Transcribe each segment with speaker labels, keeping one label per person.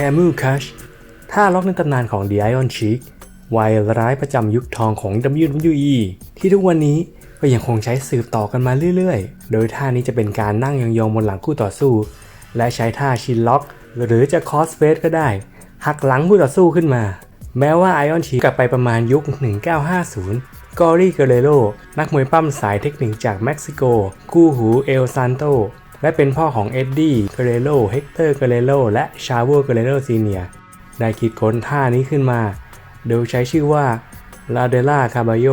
Speaker 1: Camel Cash ท่าล็อกในตำนานของ The Iron Sheik วัยร้ายประจำยุคทองของ WWE ที่ทุกวันนี้ก็ยังคงใช้สืบต่อกันมาเรื่อยๆ โดยท่านี้จะเป็นการนั่งยองๆบนหลังคู่ต่อสู้ และใช้ท่าชินล็อก หรือจะคอสเฟสก็ได้ หักหลังคู่ต่อสู้ขึ้นมา แม้ว่า Iron Sheik กลับไปประมาณยุค 1950 กอรี่เกเรโรนักมวยปั้มสายเทคนิคจากเม็กซิโก คู่หูเอลซานโต และเป็นพ่อของเอ็ดดี้เกเรโรเฮกเตอร์เกเรโรและชาโวเกเรโรซีเนียได้คิดค้นท่านี้ขึ้นมา โดยใช้ชื่อว่าลาเดล่าคาบาโย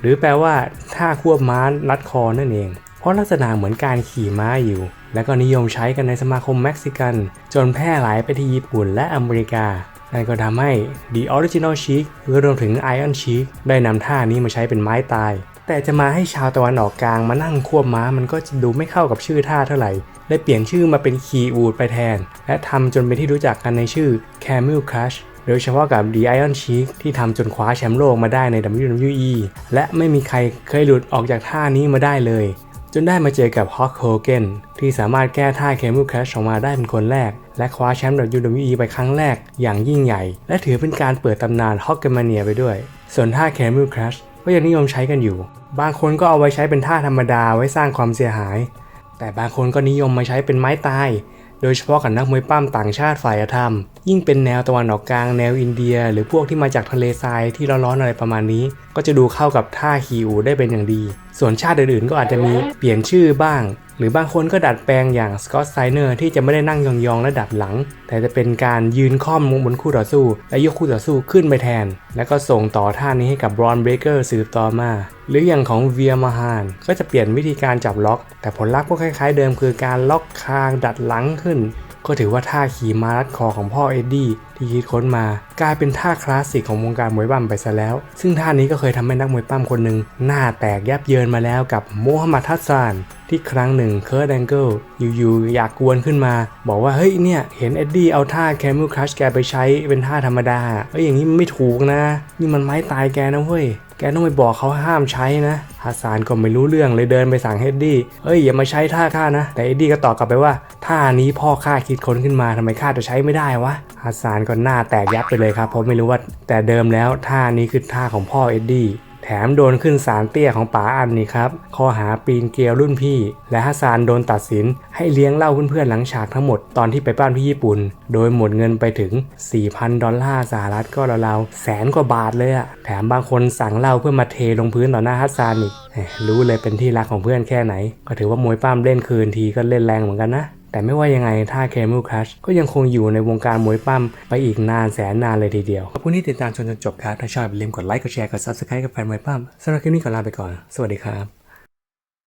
Speaker 1: หรือแปลว่าท่าควบม้ารัดคอนั่นเอง เพราะลักษณะเหมือนการขี่ม้าอยู่ และก็นิยมใช้กันในสมาคมเม็กซิกัน จนแพร่หลายไปที่ญี่ปุ่นและอเมริกา นั่นก็ทำให้ The Original Chic รวมถึง Iron Chic ได้นำท่านี้มาใช้เป็นไม้ตาย แต่จะมาให้ชาวตะวันออกกลางมานั่งควบม้ามันก็จะดูไม่เข้ากับชื่อท่าเท่าไหร่ได้เปลี่ยนชื่อมาเป็นคีอูดไปแทน และทำจนเป็นที่รู้จักกันในชื่อ Camel Crush โดยเฉพาะกับ The Iron Sheik ที่ทำจนคว้าแชมป์โลกมาได้ใน WWE และไม่มีใครเคยหลุดออกจากท่านี้มาได้เลย จนได้มาเจอกับฮอคโฮเกนที่สามารถแก้ท่าเคมูแคชออกมาได้เป็นคนแรก และคว้าแชมป์ WWE ไปครั้งแรกอย่างยิ่งใหญ่ และถือเป็นการเปิดตำนานฮอกเกมาเนียไปด้วย ส่วนท่าเคมูแคชก็ยังนิยมใช้กันอยู่ บางคนก็เอาไว้ใช้เป็นท่าธรรมดาไว้สร้างความเสียหาย แต่บางคนก็นิยมมาใช้เป็นไม้ตาย โดยเฉพาะกับนักมวยปั้มต่างชาติฝ่ายธรรม ยิ่งเป็นแนวตะวันออกกลางแนวอินเดีย หรือพวกที่มาจากทะเลทรายที่ร้อนๆอะไรประมาณนี้ ก็จะดูเข้ากับท่าฮีอูได้เป็นอย่างดี ส่วนชาติอื่นๆก็อาจจะมีเปลี่ยนชื่อบ้าง หรือบางคนก็ดัดแปลงอย่างสกอตไซเนอร์ที่จะไม่ได้นั่งยองๆและดัดหลัง แต่จะเป็นการยืนค่อมบนคู่ต่อสู้ และยกคู่ต่อสู้ขึ้นไปแทน แล้วก็ส่งต่อท่านี้ให้กับบรอนเบรเกอร์สืบต่อมา หรืออย่างของเวียมาฮานก็จะเปลี่ยนวิธีการจับล็อก แต่ผลลัพธ์ก็คล้ายๆเดิมคือการล็อกคางดัดหลังขึ้น ก็ถือว่าท่าขี่ม้ารัดคอของพ่อเอ็ดดี้ที่คิดค้นมา กลายเป็นท่าคลาสสิกของวงการมวยปั้มไปซะแล้ว ซึ่งท่านี้ก็เคยทำให้นักมวยปั้มคนหนึ่งหน้าแตกยับเยินมาแล้วกับโมฮัมหมัดทัสซานที่ครั้งหนึ่งเคิร์ดแองเกิลอยู่ๆอยากกวนขึ้นมา บอกว่าเฮ้ยเนี่ย เห็นเอ็ดดี้เอาท่าแคมูครัชแกไปใช้เป็นท่าธรรมดาเฮ้ยอย่างนี้มันไม่ถูกนะ นี่มันไม้ตายแกนะเว้ย แกต้องไปบอกเขาห้ามใช้นะฮัสซานก็ไม่รู้เรื่องเลยเดินไปสั่งเฮดดี้เอ้ยอย่ามาใช้ท่าข้านะ แต่เอ็ดดี้ก็ตอบกลับไปว่าท่านี้พ่อข้าคิดค้นขึ้นมาทำไมข้าจะใช้ไม่ได้วะฮัสซานก็หน้าแตกยับไปเลยครับเพราะไม่รู้ว่าแต่เดิมแล้วท่านี้คือท่าของพ่อเอ็ดดี้ มโดนขึ้นศาลเตี้ยของป๋าอันนี่ครับ ข้อหาปีนเกลียวรุ่นพี่ และฮัสซานโดนตัดสิน ให้เลี้ยงเหล้าเพื่อนๆหลังฉากทั้งหมดตอนที่ไปบ้านที่ญี่ปุ่น โดยหมดเงินไปถึง 4,000 ดอลลาร์สหรัฐก็ราวๆแสนกว่าบาทเลยอะแถมบางคนสั่งเหล้าเพื่อมาเทลงพื้นต่อหน้าฮัสซานอีกรู้เลยเป็นที่รักของเพื่อนแค่ไหน ก็ถือว่ามวยปั้มเล่นคืนทีก็เล่นแรงเหมือนกันนะ แต่ไม่ว่ายังไงท่าเคมูครัชก็ยังคงอยู่ในวงการมวยปั้มไปอีกนานแสนนานเลยทีเดียว ขอบคุณที่ติดตามชมจนจบครับ ถ้าชอบอย่าลืมกดไลค์ กดแชร์ กดซับสไครต์กับแฟนมวยปั้มสำหรับคลิปนี้ขอลาไปก่อน สวัสดีครับ